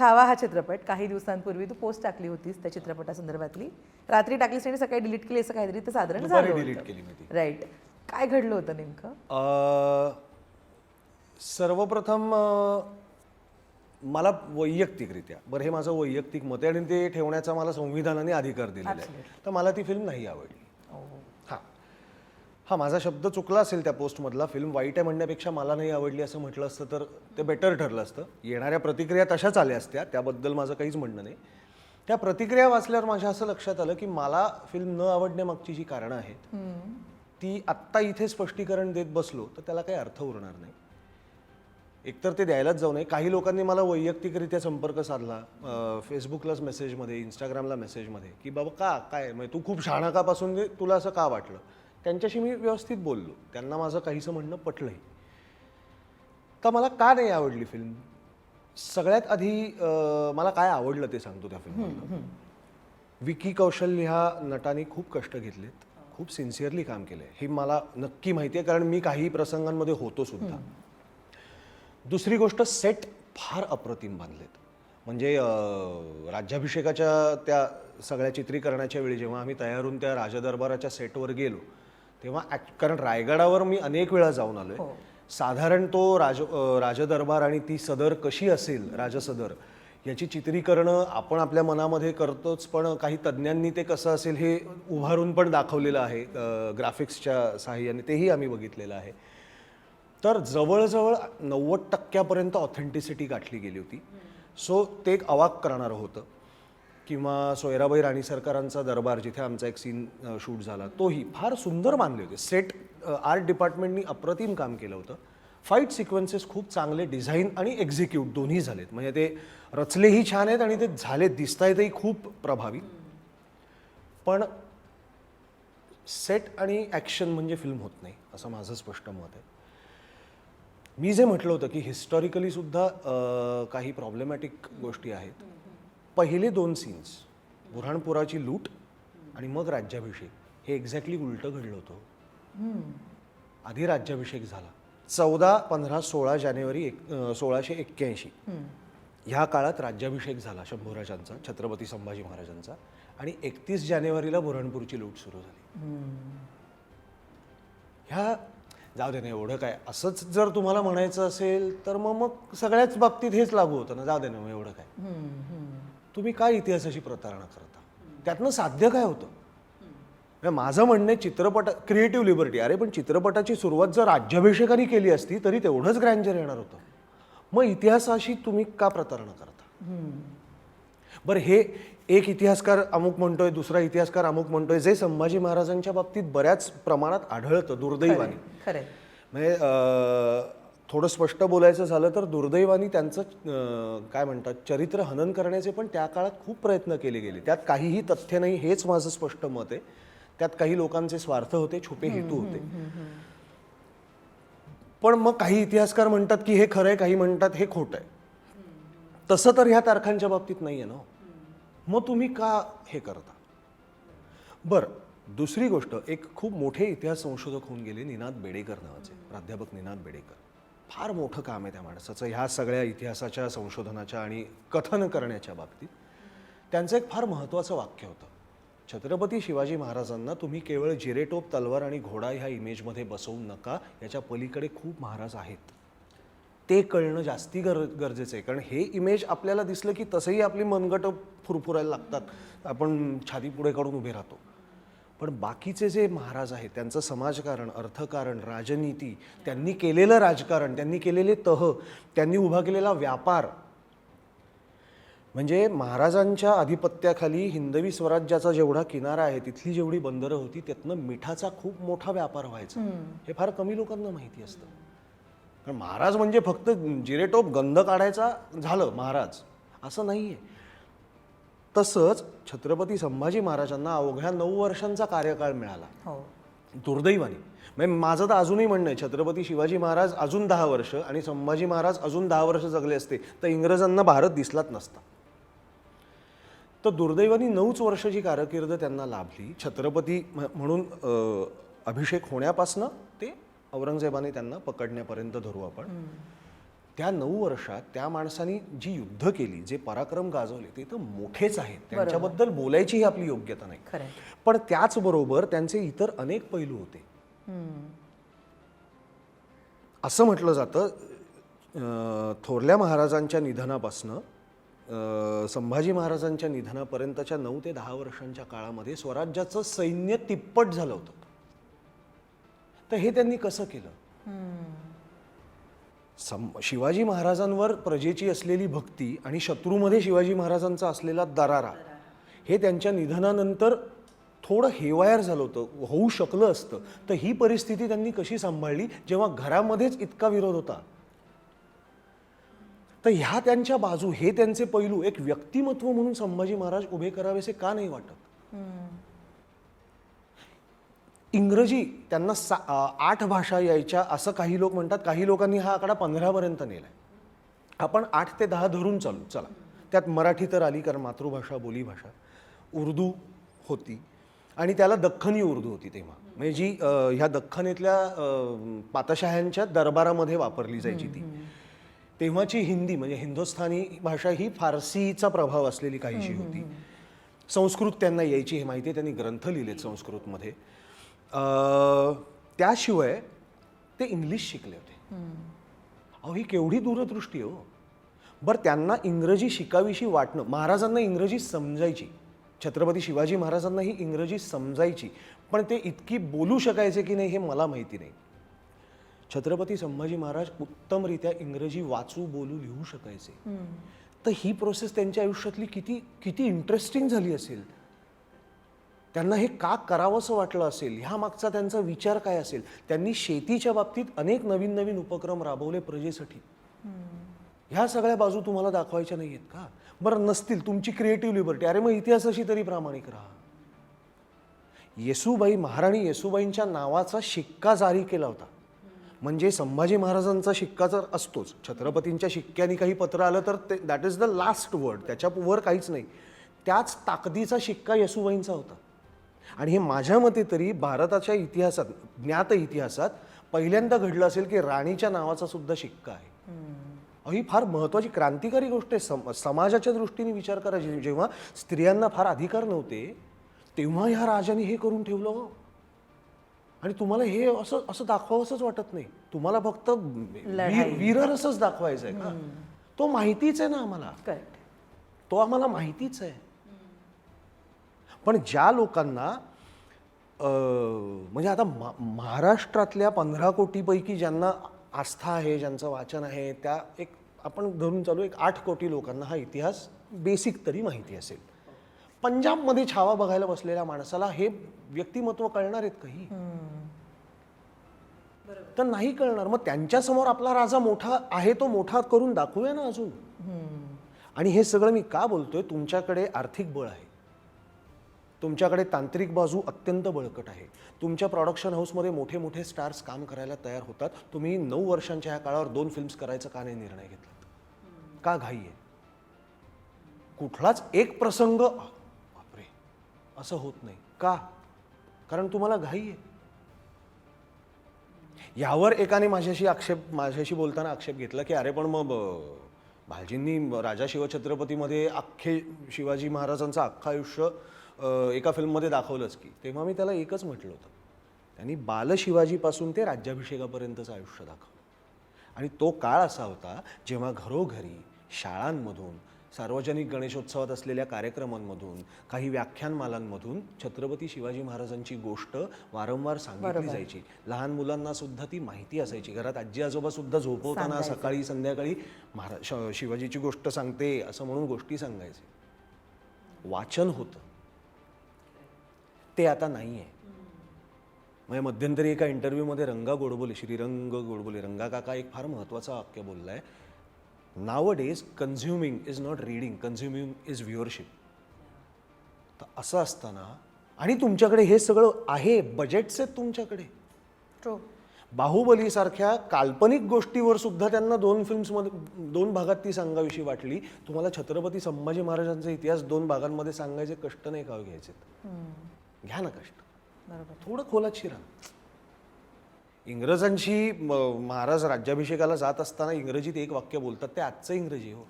छावा हा चित्रपट. काही दिवसांपूर्वी तू पोस्ट टाकली होतीस त्या चित्रपटासंदर्भातली. रात्री टाकलीस आणि सकाळी डिलीट केली असं काहीतरी ते साधारण झालं delete केली मी ती. राईट काय घडलं होतं नेमकं? सर्वप्रथम मला वैयक्तिकरित्या बरं हे माझं वैयक्तिक मत आहे आणि ते ठेवण्याचा मला संविधानाने अधिकार दिलेला आहे. तर मला ती फिल्म नाही आवडली. हां माझा शब्द चुकला असेल त्या पोस्टमधला. फिल्म वाईट आहे म्हणण्यापेक्षा मला नाही आवडली असं म्हटलं असतं तर ते बेटर ठरलं असतं. येणाऱ्या प्रतिक्रिया तशाच आल्या असत्या त्याबद्दल माझं काहीच म्हणणं नाही. त्या प्रतिक्रिया वाचल्यावर माझ्या असं लक्षात आलं की मला फिल्म न आवडण्यामागची जी कारणं आहेत ती आत्ता इथे स्पष्टीकरण देत बसलो तर त्याला काही अर्थ उरणार नाही. एकतर ते द्यायलाच जाऊ नये. काही लोकांनी मला वैयक्तिकरित्या संपर्क साधला फेसबुकलाच मेसेजमध्ये इंस्टाग्रामला मेसेजमध्ये की बाबा का काय? म्हणजे तू खूप शहाणकापासून तुला असं का वाटलं? त्यांच्याशी मी व्यवस्थित बोललो. त्यांना माझं काहीसं म्हणणं पटलंही तर मला का नाही आवडली फिल्म सगळ्यात आधी मला काय आवडलं ते सांगतो त्या फिल्ममधलं विकी कौशल ह्या नटाने खूप कष्ट घेतलेत. खूप सिन्सिअरली काम केलंय. हे मला नक्की माहिती आहे कारण मी काही प्रसंगांमध्ये होतो सुद्धा. दुसरी गोष्ट सेट फार अप्रतिम बांधलेत म्हणजे राज्याभिषेकाच्या त्या सगळ्या चित्रीकरणाच्या वेळी जेव्हा आम्ही तयार होऊन त्या राजदरबाराच्या सेटवर गेलो तेव्हा कारण रायगडावर मी अनेक वेळा जाऊन आलोय. साधारण तो राज राजदरबार आणि ती सदर कशी असेल राजसदर याची चित्रीकरणं आपण आपल्या मनामध्ये करतोच पण काही तज्ज्ञांनी ते कसं असेल हे उभारून पण दाखवलेलं आहे ग्राफिक्सच्या साहाय्याने तेही आम्ही बघितलेलं आहे. तर जवळजवळ नव्वद टक्क्यापर्यंत ऑथेंटिसिटी गाठली गेली होती. सो ते एक अवाक करणारं होतं. किंवा सोयराबाई राणी सरकारांचा दरबार जिथे आमचा एक सीन शूट झाला तोही फार सुंदर मानले होते. सेट आर्ट डिपार्टमेंटनी अप्रतिम काम केलं होतं. फाईट सिक्वेन्सेस खूप चांगले डिझाईन आणि एक्झिक्यूट दोन्ही झालेत. म्हणजे ते रचलेही छान आहेत आणि ते झालेत दिसतायतही खूप प्रभावी. पण सेट आणि ॲक्शन म्हणजे फिल्म होत नाही असं माझं स्पष्ट मत आहे. मी जे म्हटलं होतं की हिस्टॉरिकली सुद्धा काही प्रॉब्लेमॅटिक गोष्टी आहेत. पहिले दोन सीन्स बुऱ्हाणपुराची लूट आणि मग राज्याभिषेक हे एक्झॅक्टली उलटं घडलं होतं. आधी राज्याभिषेक झाला. चौदा पंधरा सोळा जानेवारी एक सोळाशे एक्क्याऐंशी. ह्या काळात राज्याभिषेक झाला शंभूराजांचा छत्रपती संभाजी महाराजांचा आणि एकतीस जानेवारीला बुऱ्हाणपूरची लूट सुरू झाली. ह्या जाऊ दे ना एवढं काय असंच जर तुम्हाला म्हणायचं असेल तर मग मग सगळ्याच बाबतीत हेच लागू होतं ना जाऊ दे ना एवढं काय. तुम्ही काय इतिहासाची प्रतारणा करता? त्यातनं साध्य काय होतं? म्हणजे माझं म्हणणं चित्रपट क्रिएटिव्ह लिबर्टी अरे पण चित्रपटाची सुरुवात जर राज्याभिषेकाने केली असती तरी तेवढंच ग्रँजर येणार होतं. मग इतिहासाशी तुम्ही का प्रतारणा करता? बरं हे एक इतिहासकार अमुक म्हणतोय दुसरा इतिहासकार अमुक म्हणतोय जे संभाजी महाराजांच्या बाबतीत बऱ्याच प्रमाणात आढळतं दुर्दैवाने. म्हणजे थोडं स्पष्ट बोलायचं झालं तर दुर्दैवानी त्यांचं काय म्हणतात चरित्र हनन करण्याचे पण त्या काळात खूप प्रयत्न केले गेले. त्यात काहीही तथ्य नाही हेच माझं स्पष्ट मत आहे. त्यात काही लोकांचे स्वार्थ होते छुपे हेतू होते. पण मग काही इतिहासकार म्हणतात की हे खरं आहे काही म्हणतात हे खोटं आहे तसं तर ह्या तारखांच्या बाबतीत नाही आहे ना मग तुम्ही का हे करता? बरं दुसरी गोष्ट एक खूप मोठे इतिहास संशोधक होऊन गेले निनाद बेडेकर नावाचे प्राध्यापक निनाद बेडेकर. फार मोठं काम आहे त्या माणसाचं ह्या सगळ्या इतिहासाच्या संशोधनाच्या आणि कथन करण्याच्या बाबतीत. त्यांचं एक फार महत्त्वाचं वाक्य होतं. छत्रपती शिवाजी महाराजांना तुम्ही केवळ जिरेटोप तलवार आणि घोडा ह्या इमेजमध्ये बसवू नका याच्या पलीकडे खूप महाराज आहेत. ते कळणं जास्ती गर गरजेचं आहे. कारण हे इमेज आपल्याला दिसलं की तसंही आपली मनगटं फुरफुरायला लागतात. आपण छाती पुढे काढून उभे राहतो. पण बाकीचे जे महाराज आहेत त्यांचं समाजकारण अर्थकारण राजनीती त्यांनी केलेलं राजकारण त्यांनी केलेले तह त्यांनी उभा केलेला व्यापार म्हणजे महाराजांच्या आधिपत्याखाली हिंदवी स्वराज्याचा जेवढा किनारा आहे तिथली जेवढी बंदरं होती त्यातनं मिठाचा खूप मोठा व्यापार व्हायचा. हे फार कमी लोकांना माहिती असतं. कारण महाराज म्हणजे फक्त जिरेटोप गंध काढायचा झालं महाराज. असं नाही आहे तसंच छत्रपती संभाजी महाराजांना अवघ्या नऊ वर्षांचा कार्यकाळ मिळाला. हो. दुर्दैवाने. म्हणजे माझं तर अजूनही म्हणणं आहे छत्रपती शिवाजी महाराज अजून दहा वर्ष आणि संभाजी महाराज अजून दहा वर्ष जगले असते तर इंग्रजांना भारत दिसलाच नसता. तर दुर्दैवाने नऊच वर्षाची कारकीर्द त्यांना लाभली. छत्रपती म्ह- म्हणून अभिषेक होण्यापासनं ते औरंगजेबाने त्यांना पकडण्यापर्यंत धरू आपण. त्या नऊ वर्षात त्या माणसाने जी युद्ध केली जे पराक्रम गाजवले ते तर मोठेच आहेत. त्यांच्याबद्दल बोलायची ही आपली योग्यता नाही. पण त्याचबरोबर त्यांचे इतर अनेक पैलू होते. असं म्हटलं जातं थोरल्या महाराजांच्या निधनापासनं संभाजी महाराजांच्या निधनापर्यंतच्या नऊ ते दहा वर्षांच्या काळामध्ये स्वराज्याचं सैन्य तिप्पट झालं होतं. तर हे त्यांनी कसं केलं? सम शिवाजी महाराजांवर प्रजेची असलेली भक्ती आणि शत्रूमध्ये शिवाजी महाराजांचा असलेला दरारा हे त्यांच्या निधनानंतर थोडं हेवायर झालं होतं होऊ शकलं असतं. तर ही परिस्थिती त्यांनी कशी सांभाळली? जेव्हा घरामध्येच इतका विरोध होता. तर ह्या त्यांच्या बाजू हे त्यांचे पैलू एक व्यक्तिमत्व म्हणून संभाजी महाराज उभे करावेसे का नाही वाटत? इंग्रजी त्यांना सा आठ भाषा यायच्या असं काही लोक म्हणतात. काही लोकांनी हा आकडा पंधरापर्यंत नेलाय. आपण आठ ते दहा धरून चालू चला. त्यात मराठी तर आली कारण मातृभाषा बोलीभाषा उर्दू होती. आणि त्याला दख्खनी उर्दू होती तेव्हा. म्हणजे जी ह्या दख्खनेतल्या पातशाह्यांच्या दरबारामध्ये वापरली जायची ती. तेव्हाची हिंदी म्हणजे हिंदुस्थानी भाषा ही फारसीचा प्रभाव असलेली काहीशी होती. संस्कृत त्यांना यायची हे माहिती आहे. त्यांनी ग्रंथ लिहिलेत संस्कृतमध्ये. त्याशिवाय ते इंग्लिश शिकले होते. अहो ही केवढी दूरदृष्टी हो. बरं त्यांना इंग्रजी शिकावीशी वाटणं महाराजांना इंग्रजी समजायची. छत्रपती शिवाजी महाराजांना ही इंग्रजी समजायची. पण ते इतकी बोलू शकायचे की नाही हे मला माहिती नाही. छत्रपती संभाजी महाराज उत्तमरित्या इंग्रजी वाचू बोलू लिहू शकायचे. तर ही प्रोसेस त्यांच्या आयुष्यातली किती किती इंटरेस्टिंग झाली असेल. त्यांना हे का करावंसं वाटलं असेल? ह्या मागचा त्यांचा विचार काय असेल? त्यांनी शेतीच्या बाबतीत अनेक नवीन नवीन उपक्रम राबवले प्रजेसाठी. ह्या सगळ्या बाजू तुम्हाला दाखवायच्या नाही आहेत का? बरं नसतील. तुमची क्रिएटिव्ह लिबर्टी अरे मग इतिहासाशी तरी प्रामाणिक राहा. येसुबाई महाराणी येसुबाईंच्या नावाचा शिक्का जारी केला होता. म्हणजे संभाजी महाराजांचा शिक्का तर असतोच छत्रपतींच्या शिक्क्याने काही पत्र आलं तर ते that is the last word त्याच्या वर काहीच नाही. त्याच ताकदीचा शिक्का येसुबाईंचा होता. आणि हे माझ्या मते तरी भारताच्या इतिहासात ज्ञात इतिहासात पहिल्यांदा घडलं असेल की राणीच्या नावाचा सुद्धा शिक्का आहे. ही फार महत्वाची क्रांतिकारी गोष्ट आहे. सम समाजाच्या दृष्टीने विचार करा. जे- जेव्हा स्त्रियांना फार अधिकार नव्हते तेव्हा ह्या राजाने हे करून ठेवलं हो. आणि तुम्हाला हे असं असं दाखवावंसंच वाटत नाही. तुम्हाला फक्त वीर वीररसच दाखवायचं आहे का तो माहितीच आहे ना आम्हाला. तो आम्हाला माहितीच आहे. पण ज्या लोकांना अं, म्हणजे आता मा- महाराष्ट्रातल्या पंधरा कोटीपैकी ज्यांना आस्था आहे ज्यांचं वाचन आहे त्या एक आपण धरून चालू एक आठ कोटी लोकांना हा इतिहास बेसिक तरी माहिती असेल. पंजाबमध्ये छावा बघायला बसलेल्या माणसाला हे व्यक्तिमत्व कळणार आहेत काही? तर नाही कळणार. मग त्यांच्यासमोर आपला राजा मोठा आहे तो मोठा करून दाखवूया ना अजून. आणि हे सगळं मी का बोलतोय? तुमच्याकडे आर्थिक बळ आहे. तुमच्याकडे तांत्रिक बाजू अत्यंत बळकट आहे. तुमच्या प्रॉडक्शन हाऊसमध्ये मोठे मोठे स्टार्स काम करायला तयार होतात. तुम्ही नऊ वर्षांच्या ह्या काळावर दोन फिल्म्स करायचं का नाही निर्णय घेतला? का घाई आहे? कुठलाच एक प्रसंग बापरे असं होत नाही. का? कारण तुम्हाला घाई आहे. यावर एकाने माझ्याशी आक्षेप माझ्याशी बोलताना आक्षेप घेतला की अरे पण मग भालजींनी राजा शिवछत्रपतीमध्ये अख्खे शिवाजी महाराजांचं अख्खं आयुष्य एका फिल्ममध्ये दाखवलंच की. तेव्हा मी त्याला एकच म्हटलं होतं. त्यांनी बाल शिवाजीपासून ते राज्याभिषेकापर्यंतचं आयुष्य दाखवलं. आणि तो काळ असा होता जेव्हा घरोघरी शाळांमधून सार्वजनिक गणेशोत्सवात असलेल्या कार्यक्रमांमधून काही व्याख्यानमालांमधून छत्रपती शिवाजी महाराजांची गोष्ट वारंवार सांगितली जायची. लहान मुलांना सुद्धा ती माहिती असायची. घरात आजी आजोबा सुद्धा झोपवताना सकाळी संध्याकाळी महारा श- शिवाजीची गोष्ट सांगते असं म्हणून गोष्टी सांगायचे. वाचन होतं. ते आता नाही आहे म्हणजे मध्यंतरी एका इंटरव्ह्यूमध्ये रंगा गोडबोले श्रीरंग गोडबोले रंगा काका एक फार महत्त्वाचं वाक्य बोलला आहे nowadays consuming is not reading consuming is viewership तर असं असताना आणि तुमच्याकडे हे सगळं आहे बजेट्स आहेत तुमच्याकडे. बाहुबलीसारख्या काल्पनिक गोष्टीवर सुद्धा त्यांना दोन फिल्म्समध्ये दोन भागात ती सांगावीशी वाटली. तुम्हाला छत्रपती संभाजी महाराजांचा इतिहास दोन भागांमध्ये सांगायचे कष्ट नाही का हो घ्यायचे घ्या ना कष्ट. बरोबर. थोडं खोलात शिरा. इंग्रजांशी म, महाराज राज्याभिषेकाला जात असताना इंग्रजीत एक वाक्य बोलतात ते आजचं इंग्रजी हो.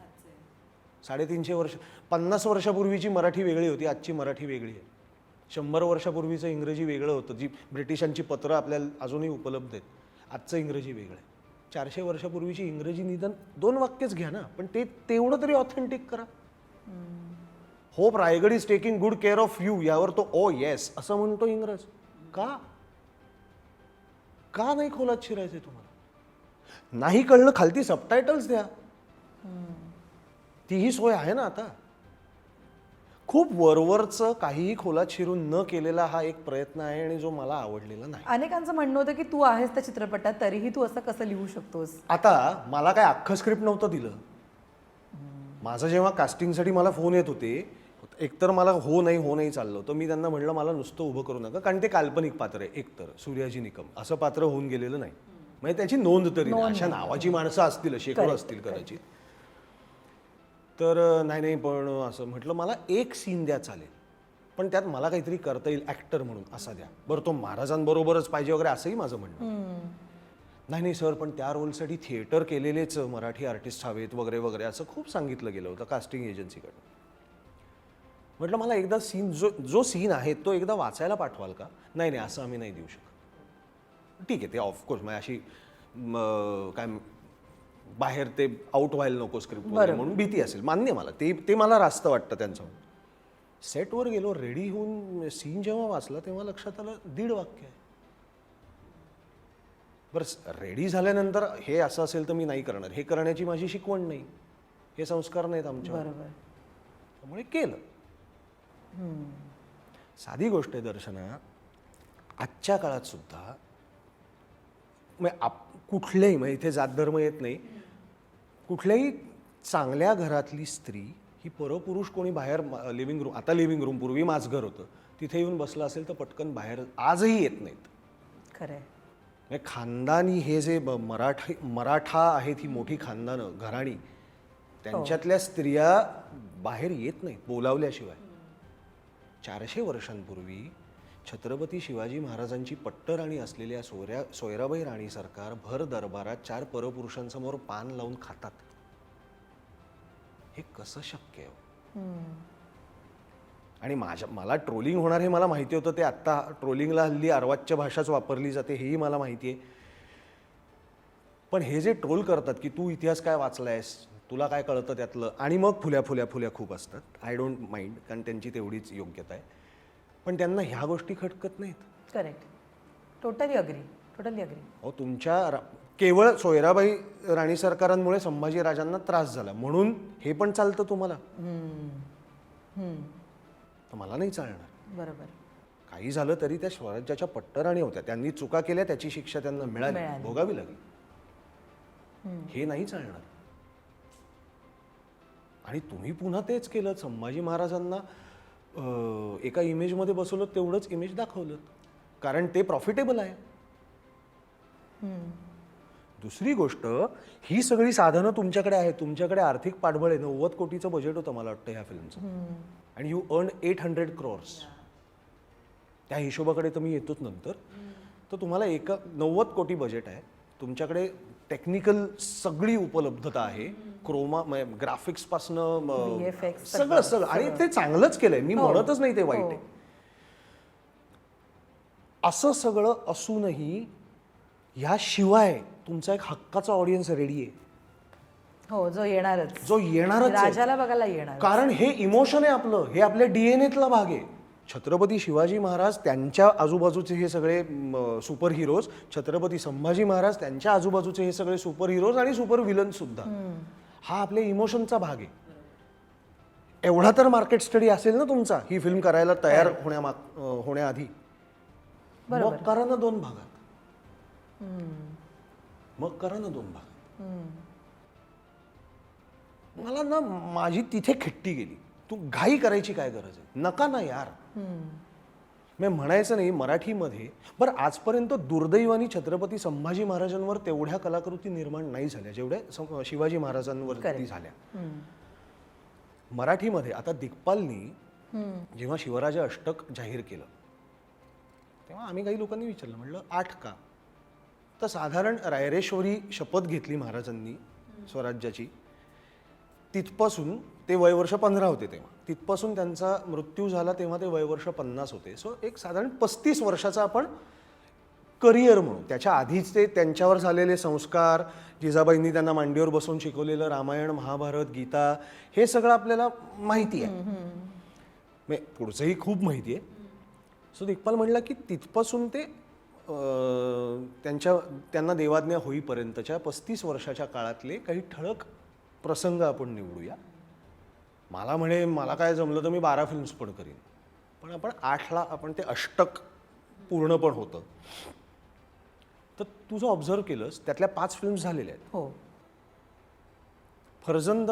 साडेतीनशे वर्ष पन्नास वर्षापूर्वीची मराठी वेगळी होती आजची मराठी वेगळी आहे. शंभर वर्षापूर्वीचं इंग्रजी वेगळं होतं जी ब्रिटिशांची पत्रं आपल्याला अजूनही उपलब्ध आहेत. आजचं इंग्रजी वेगळं आहे. चारशे वर्षापूर्वीची इंग्रजी निदान दोन वाक्यच घ्या ना पण ते तेवढं तरी ऑथेंटिक करा. Hope Raigad is taking good care of you यावर तो ओ येस असं म्हणतो इंग्रज. का? का नाही खोलात शिरायचे तुम्हाला? नाही कळलं खालती सबटायटल्स द्या. तीही सोय आहे ना आता. खूप वरवरचं काहीही खोलात शिरून न केलेला हा एक प्रयत्न आहे आणि जो मला आवडलेला नाही. अनेकांचं म्हणणं होतं की तू आहेस त्या चित्रपटात तरीही तू असं कसं लिहू शकतोस? आता मला काय अख्खं स्क्रिप्ट नव्हतं दिलं. माझं जेव्हा कास्टिंगसाठी मला फोन येत होते एकतर मला हो नाही हो नाही चाललं होतं मी त्यांना म्हणलं मला नुसतं उभं करू नका कारण ते काल्पनिक पात्र आहे एकतर सूर्याजी निकम. असं पात्र होऊन गेलेलं नाही. म्हणजे त्याची नोंद तरी नाही. अशा नावाची माणसं असतील शेकडो असतील कदाचित. तर नाही नाही पण असं म्हटलं मला एक सीन द्या चालेल. पण त्यात मला काहीतरी करता येईल ॲक्टर म्हणून असा द्या. बरं तो महाराजांबरोबरच पाहिजे वगैरे असंही माझं म्हणणं नाही नाही सर पण त्या रोलसाठी थिएटर केलेलेच मराठी आर्टिस्ट हवेत वगैरे वगैरे असं खूप सांगितलं गेलं होतं कास्टिंग एजन्सीकडनं म्हटलं मला एकदा सीन जो जो सीन आहे तो एकदा वाचायला पाठवाल का? नाही नाही असं आम्ही नाही देऊ शकत. ठीक आहे ते ऑफकोर्स म्हणजे अशी काय बाहेर ते आउट व्हायला नको स्क्रिप्ट म्हणून भीती असेल मान्य मला. ते ते मला रास्त वाटतं त्यांचं सेटवर गेलो रेडी होऊन सीन जेव्हा वाचला तेव्हा लक्षात आलं दीड वाक्य आहे. बरं रेडी झाल्यानंतर हे असं असेल तर मी नाही करणार. हे करण्याची माझी शिकवण नाही. हे संस्कार नाहीत आमच्या त्यामुळे केलं. साधी गोष्ट आहे दर्शना. आजच्या काळात सुद्धा म्हणजे आप कुठल्याही म्हणजे इथे जात धर्म येत नाही. कुठल्याही चांगल्या घरातली स्त्री ही परपुरुष कोणी बाहेर लिव्हिंग रूम आता लिव्हिंग रूम पूर्वी माझं घर होतं. तिथे येऊन बसलं असेल तर पटकन बाहेर आजही येत नाहीत. खरंय म्हणजे खानदानी हे जे मराठी मराठा आहेत ही मोठी खानदानं घराणी त्यांच्यातल्या स्त्रिया बाहेर येत नाहीत बोलावल्याशिवाय. चारशे वर्षांपूर्वी छत्रपती शिवाजी महाराजांची पट्टराणी असलेल्या सोयऱ्या सोयराबाई राणी सरकार भर दरबारात चार परपुरुषांसमोर पान लावून खातात. हे कसं शक्य आहे हो? आणि माझ्या मला ट्रोलिंग होणार हे मला माहिती होतं ते आत्ता ट्रोलिंगला हल्ली अर्वाच्य भाषाच वापरली जाते हेही मला माहिती आहे. पण हे जे ट्रोल करतात की तू इतिहास काय वाचलायस तुला काय कळतं त्यातलं? आणि मग फुल्या फुल्या फुल्या खूप असतात. आय डोंट माइंड कारण त्यांची तेवढीच योग्यता आहे. पण त्यांना ह्या गोष्टी खटकत नाहीत. Correct totally agree totally agree अहो तुमच्या केवळ सोयराबाई राणी सरकारांमुळे संभाजी राजांना त्रास झाला. म्हणून हे पण चालतं तुम्हाला. तर मला नाही चालणार. बरोबर. काही झालं तरी त्या स्वराज्याच्या पट्टराणी होत्या. त्यांनी चुका केल्या त्याची शिक्षा त्यांना मिळाली. भोगावी लागली. हे नाही चालणार. आणि तुम्ही पुन्हा तेच केलं संभाजी महाराजांना अं, एका इमेजमध्ये बसवलं तेवढंच इमेज दाखवलं. कारण ते प्रॉफिटेबल आहे. दुसरी गोष्ट ही सगळी साधनं तुमच्याकडे आहेत. तुमच्याकडे आर्थिक पाठबळ आहे. नव्वद कोटीचं बजेट होतं मला वाटतं ह्या फिल्मचं आणि you earn eight hundred crores त्या हिशोबाकडे तर मी येतोच नंतर. तर तुम्हाला एका नव्वद कोटी बजेट आहे. तुमच्याकडे टेक्निकल सगळी उपलब्धता आहे. क्रोमा ग्राफिक्सपासनं VFX सगळं सगळं. आणि ते चांगलंच केलंय. मी म्हणतच नाही ते वाईट आहे. असं सगळं असूनही ह्याशिवाय तुमचा एक हक्काचा ऑडियन्स रेडी आहे. हो जो येणारच. जो येणारच. राजाला बघायला येणार कारण हे इमोशन आहे आपलं. हे आपल्या डीएनएतला भाग आहे. छत्रपती शिवाजी महाराज त्यांच्या आजूबाजूचे हे सगळे सुपर हिरोज छत्रपती संभाजी महाराज त्यांच्या आजूबाजूचे हे सगळे सुपर हिरोज आणि सुपर विलन सुद्धा हा आपल्या इमोशनचा भाग आहे. एवढा तर मार्केट स्टडी असेल ना तुमचा ही फिल्म करायला तयार होण्यामाग अं, होण्याआधी. मग करा ना दोन भागात. मग करा ना दोन भागात. मला ना माझी तिथे खिट्टी गेली. तू घाई करायची काय गरज आहे? नका ना यार. मी म्हणायचं नाही मराठीमध्ये बरं आजपर्यंत दुर्दैवानी छत्रपती संभाजी महाराजांवर तेवढ्या कलाकृती निर्माण नाही झाल्या जेवढ्या शिवाजी महाराजांवरती झाल्या. मराठीमध्ये आता दिग्पालनी जेव्हा शिवराज अष्टक जाहीर केलं तेव्हा आम्ही काही लोकांनी विचारलं म्हटलं आठ का? तर साधारण रायरेश्वरी शपथ घेतली महाराजांनी स्वराज्याची. तिथपासून ते वयवर्ष पंधरा होते तेव्हा. तिथपासून त्यांचा मृत्यू झाला तेव्हा ते वयवर्ष पन्नास होते. सो एक साधारण पस्तीस वर्षाचा आपण करिअर म्हणून त्याच्या आधीच ते त्यांच्यावर झालेले संस्कार जिजाबाईंनी त्यांना मांडीवर बसून शिकवलेलं रामायण महाभारत गीता हे सगळं आपल्याला माहिती आहे. पुढचंही खूप माहिती आहे. सो दिग्पाल म्हणला की तिथपासून ते त्यांच्या त्यांना देवाज्ञा होईपर्यंतच्या पस्तीस वर्षाच्या काळातले काही ठळक प्रसंग आपण निवडूया. मला म्हणे मला काय जमलं तर मी बारा फिल्म्स पण करीन. पण आपण आठला आपण ते अष्टक पूर्ण पण होतं. तर तुझं ऑब्झर्व केलंस त्यातल्या पाच फिल्म्स झालेल्या आहेत. हो. फरजंद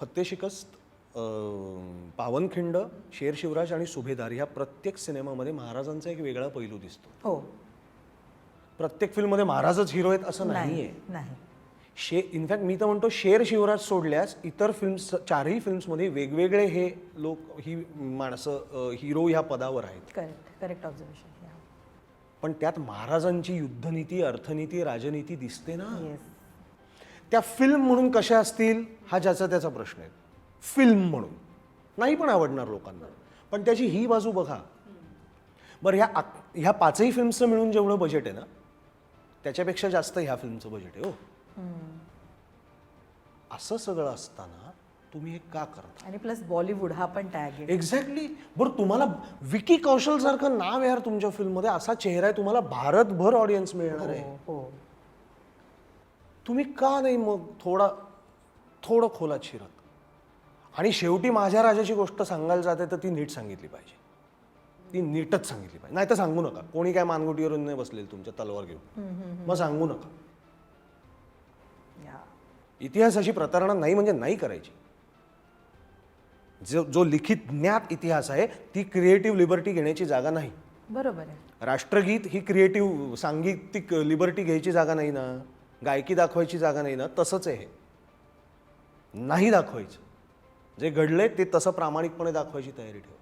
फत्ते शिकस्त अं, पावनखिंड शेर शिवराज आणि सुभेदार ह्या प्रत्येक सिनेमामध्ये महाराजांचा एक वेगळा पैलू दिसतो. हो. प्रत्येक फिल्ममध्ये महाराजच हिरो आहेत असं नाही आहे नाही. शे इनफॅक्ट मी तर म्हणतो शेर शिवराज सोडल्यास इतर फिल्म्स चारही फिल्म्समध्ये वेगवेगळे हे लोक ही माणसं हिरो ह्या पदावर आहेत. करेक्ट करेक्ट ऑब्झर्वेशन पण त्यात महाराजांची युद्धनीती अर्थनीती राजनीती दिसते ना? येस त्या फिल्म म्हणून कशा असतील? हा ज्याचा त्याचा प्रश्न आहे. फिल्म म्हणून. नाही पण आवडणार लोकांना. पण त्याची ही बाजू बघा. बरं ह्या ह्या पाचही फिल्मचं मिळून जेवढं बजेट आहे ना त्याच्यापेक्षा जास्त ह्या फिल्मचं बजेट आहे हो. असं सगळं असताना तुम्ही हे का करता? आणि प्लस बॉलिवूड हा पण टॅग आहे. एक्झॅक्टली बरं तुम्हाला विकी कौशल सारखं नाव यार तुमच्या फिल्ममध्ये. असा चेहरा आहे तुम्हाला भारतभर ऑडियन्स मिळणार आहे. हो हो. तुम्ही का नाही मग थोडा थोडं खोलात शिरत? आणि शेवटी माझ्या राजाची गोष्ट सांगायला जाते तर ती नीट सांगितली पाहिजे. ती नीटच सांगितली पाहिजे. नाही तर सांगू नका. कोणी काय मानगुटीवरून नाही बसलेलं तुमच्या तलवार घेऊन. मग सांगू नका. या. इतिहासाची प्रतारणा नाही म्हणजे नाही करायची. जो जो लिखित ज्ञात इतिहास आहे ती क्रिएटिव्ह लिबर्टी घेण्याची जागा नाही. बरोबर आहे. राष्ट्रगीत ही क्रिएटिव्ह सांगीतिक लिबर्टी घ्यायची जागा नाही ना. गायकी दाखवायची जागा नाही ना. तसंच आहे नाही दाखवायचं. जे घडलंय ते तसं प्रामाणिकपणे दाखवायची तयारी ठेवा.